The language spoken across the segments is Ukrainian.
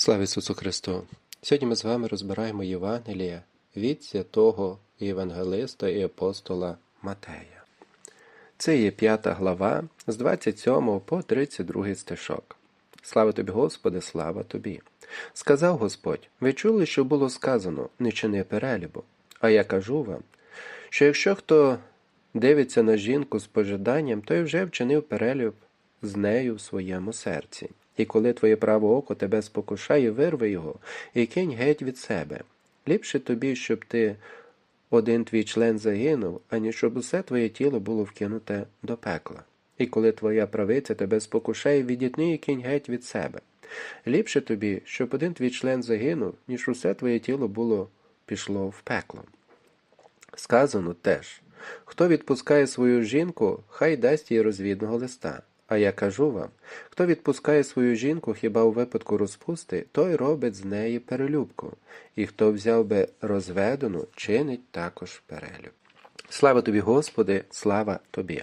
Слава Ісусу Христу! Сьогодні ми з вами розбираємо Євангеліє від святого Євангелиста і апостола Матея. Це є п'ята глава з 27 по 32 стишок. Слава тобі, Господи, слава тобі! Сказав Господь: ви чули, що було сказано, не чини перелюбу. А я кажу вам, що якщо хто дивиться на жінку з пожаданням, той вже вчинив перелюб з нею в своєму серці. І коли твоє праве око тебе спокушає, вирви його і кинь геть від себе. Ліпше тобі, щоб ти один твій член загинув, ані щоб усе твоє тіло було вкинуте до пекла. І коли твоя правиця тебе спокушає, відітни і кинь геть від себе. Ліпше тобі, щоб один твій член загинув, ніж усе твоє тіло було пішло в пекло. Сказано теж хто відпускає свою жінку, хай дасть їй розвідного листа. А я кажу вам, хто відпускає свою жінку хіба у випадку розпусти, той робить з неї перелюбку, і хто взяв би розведену, чинить також перелюб. Слава тобі, Господи, слава тобі.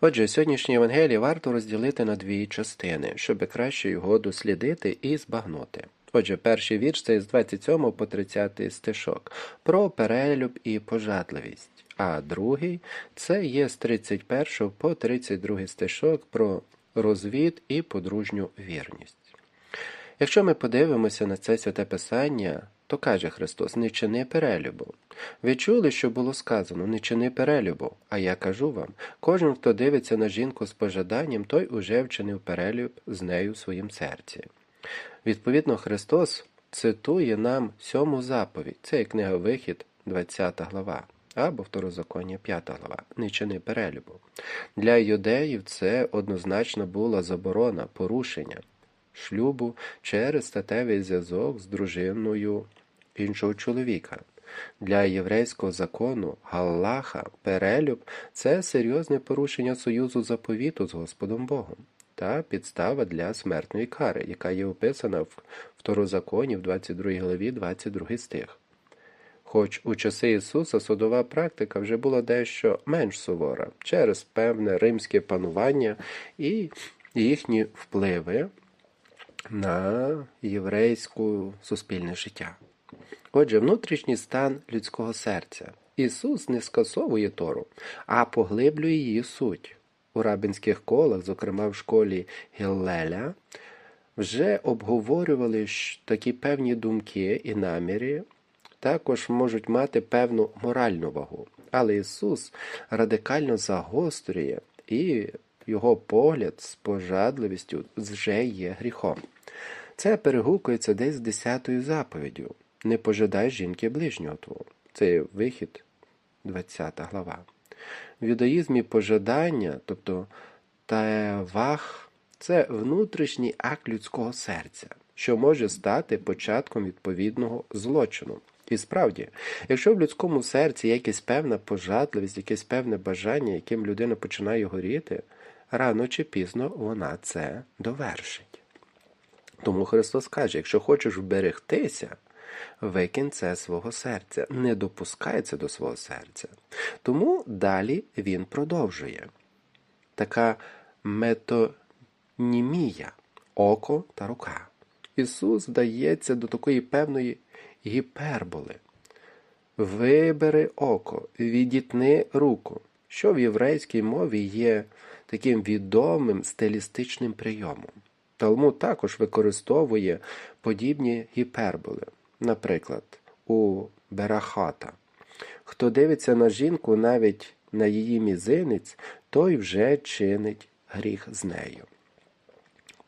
Отже, сьогоднішнє Євангеліє варто розділити на дві частини, щоб краще його дослідити і збагнути. Отже, перший вірш це з 27 по 30 стишок про перелюб і пожадливість, а другий це є з 31 по 32 стишок про розвід і подружню вірність. Якщо ми подивимося на це святе писання, то каже Христос: не чини перелюбу. Ви чули, що було сказано, не чини перелюбу, а я кажу вам, кожен, хто дивиться на жінку з пожаданням, той уже вчинив перелюб з нею в своїм серці. Відповідно, Христос цитує нам сьому заповідь, це є книга Вихід, 20 глава, або Второзаконня, 5 глава, не чини перелюбу. Для юдеїв це однозначно була заборона, порушення шлюбу через статевий зв'язок з дружиною іншого чоловіка. Для єврейського закону Галлаха перелюб це серйозне порушення союзу заповіту з Господом Богом та підстава для смертної кари, яка є описана в Второзаконі в 22 главі 22 стих. Хоч у часи Ісуса судова практика вже була дещо менш сувора через певне римське панування і їхні впливи на єврейську суспільне життя. Отже, внутрішній стан людського серця. Ісус не скасовує Тору, а поглиблює її суть. У рабинських колах, зокрема в школі Гіллеля, вже обговорювали такі певні думки і наміри, також можуть мати певну моральну вагу. Але Ісус радикально загострює і його погляд з пожадливістю вже є гріхом. Це перегукується десь з десятою заповіддю Не пожадай жінки ближнього твого. Це вихід, 20 глава. В юдаїзмі пожадання, тобто тавах, це внутрішній акт людського серця, що може стати початком відповідного злочину. І справді, якщо в людському серці якась певна пожадливість, якесь певне бажання, яким людина починає горіти, рано чи пізно вона це довершить. Тому Христос каже: якщо хочеш вберегтися, викинь це свого серця, не допускай це до свого серця. Тому далі він продовжує така метонімія, око та рука. Ісус вдається до такої певної гіперболи. Вибери око, відітни руку, що в єврейській мові є таким відомим стилістичним прийомом. Талмуд також використовує подібні гіперболи. Наприклад, у Берахата. Хто дивиться на жінку навіть на її мізинець, той вже чинить гріх з нею.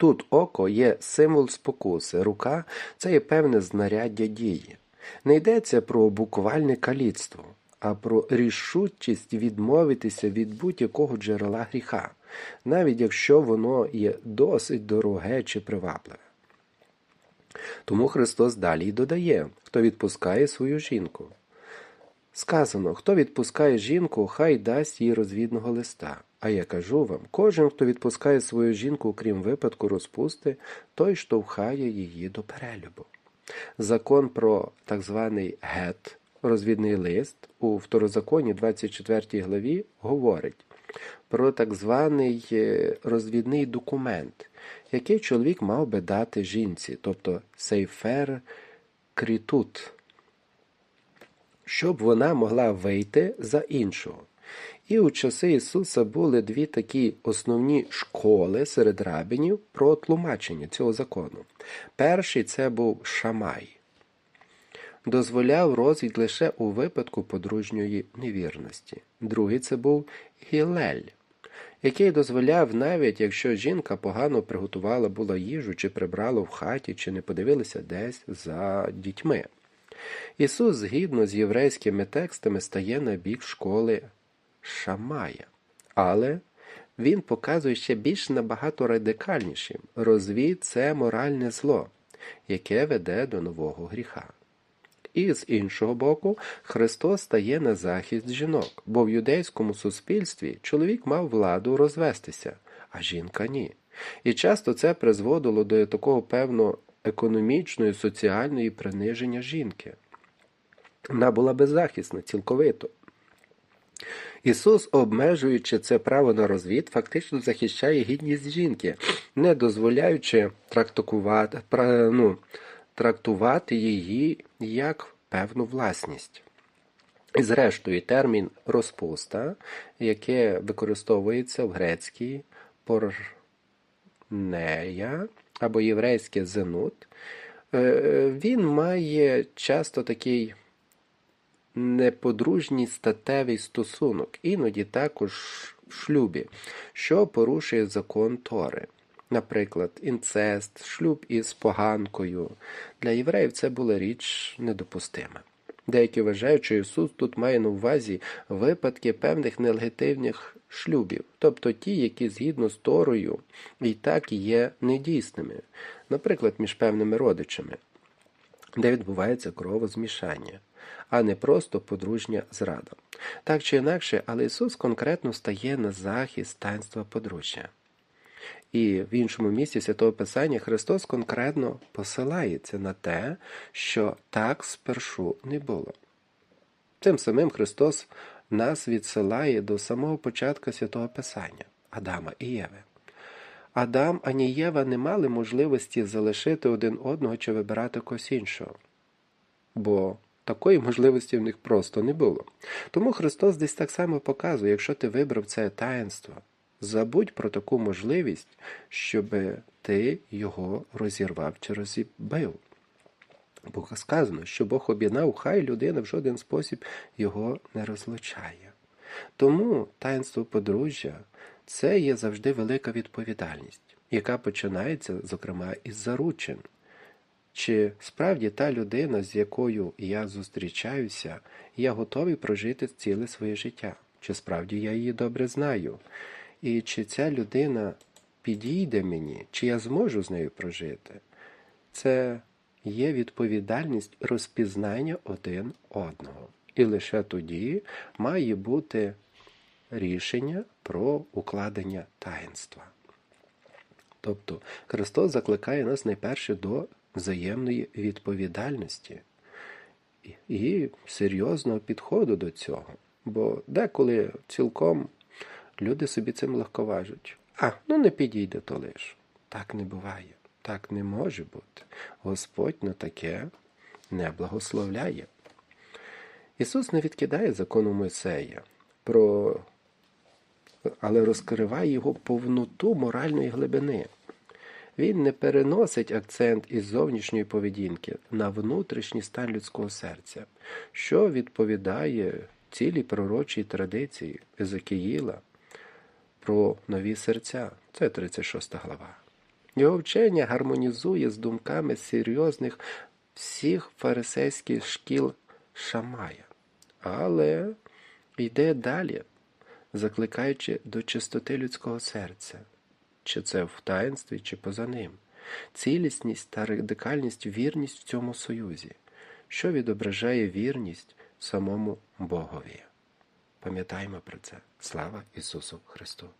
Тут око є символ спокуси, рука це є певне знаряддя дії. Не йдеться про буквальне каліцтво, а про рішучість відмовитися від будь-якого джерела гріха, навіть якщо воно є досить дороге чи привабливе. Тому Христос далі й додає, хто відпускає свою жінку. Сказано, хто відпускає жінку, хай дасть їй розвідного листа. А я кажу вам, кожен, хто відпускає свою жінку, крім випадку розпусти, той штовхає її до перелюбу. Закон про так званий гет, розвідний лист у второзаконі 24 главі говорить, про так званий е, розвідний документ, який чоловік мав би дати жінці, тобто сейфер крітут, щоб вона могла вийти за іншого. І у часи Ісуса були дві такі основні школи серед рабинів про тлумачення цього закону. Перший це був Шамай, дозволяв розвід лише у випадку подружньої невірності. Другий це був Гілель, який дозволяв навіть, якщо жінка погано приготувала була їжу, чи прибрала в хаті, чи не подивилася десь за дітьми. Ісус, згідно з єврейськими текстами, стає на бік школи Шамая. Але він показує ще більш набагато радикальнішим. Розвід це моральне зло, яке веде до нового гріха. І з іншого боку, Христос стає на захист жінок, бо в юдейському суспільстві чоловік мав владу розвестися, а жінка ні. І часто це призводило до такого певно економічної, соціальної приниження жінки. Вона була беззахисна цілковито. Ісус, обмежуючи це право на розвід, фактично захищає гідність жінки, не дозволяючи трактувати, ну, трактувати її як певну власність. І зрештою, термін розпуста, яке використовується в грецькій порнея або єврейське зенут, е, він має часто такий неподружній статевий стосунок, іноді також в шлюбі, що порушує закон Тори. Наприклад, інцест, шлюб із поганкою. Для євреїв це була річ недопустима. Деякі вважають, що Ісус тут має на увазі випадки певних нелегітимних шлюбів, тобто ті, які згідно з Торою і так є недійсними, наприклад, між певними родичами, де відбувається кровозмішання а не просто подружня зрада. Так чи інакше, але Ісус конкретно стає на захист таїнства подружжя. І в іншому місці Святого Писання Христос конкретно посилається на те, що так спершу не було. Тим самим Христос нас відсилає до самого початку Святого Писання Адама і Єви. Адам ані Єва не мали можливості залишити один одного чи вибирати когось іншого. Бо Такої можливості в них просто не було. Тому Христос десь так само показує, якщо ти вибрав це таїнство, забудь про таку можливість, щоб ти його розірвав чи розібив. Бо сказано, що Бог об'єднав, хай людина в жоден спосіб його не розлучає. Тому таїнство подружжя це є завжди велика відповідальність, яка починається, зокрема, із заручин. Чи справді та людина, з якою я зустрічаюся, я готовий прожити ціле своє життя? Чи справді я її добре знаю? І чи ця людина підійде мені, чи я зможу з нею прожити? Це є відповідальність розпізнання один одного. І лише тоді має бути рішення про укладення таїнства. Тобто Христос закликає нас найперше до взаємної відповідальності і серйозного підходу до цього. Бо деколи цілком люди собі цим легковажать. А, ну не підійде то лиш. Так не буває, так не може бути. Господь на таке не благословляє. Ісус не відкидає закону Мойсея, про... але розкриває його повноту моральної глибини. Він не переносить акцент із зовнішньої поведінки на внутрішній стан людського серця, що відповідає цілій пророчій традиції Езекіїла про нові серця. Це 36 глава. Його вчення гармонізує з думками серйозних всіх фарисейських шкіл Шамая, але йде далі, закликаючи до чистоти людського серця чи це в таїнстві, чи поза ним, цілісність та радикальність вірність в цьому союзі, що відображає вірність самому Богові. Пам'ятаємо про це. Слава Ісусу Христу!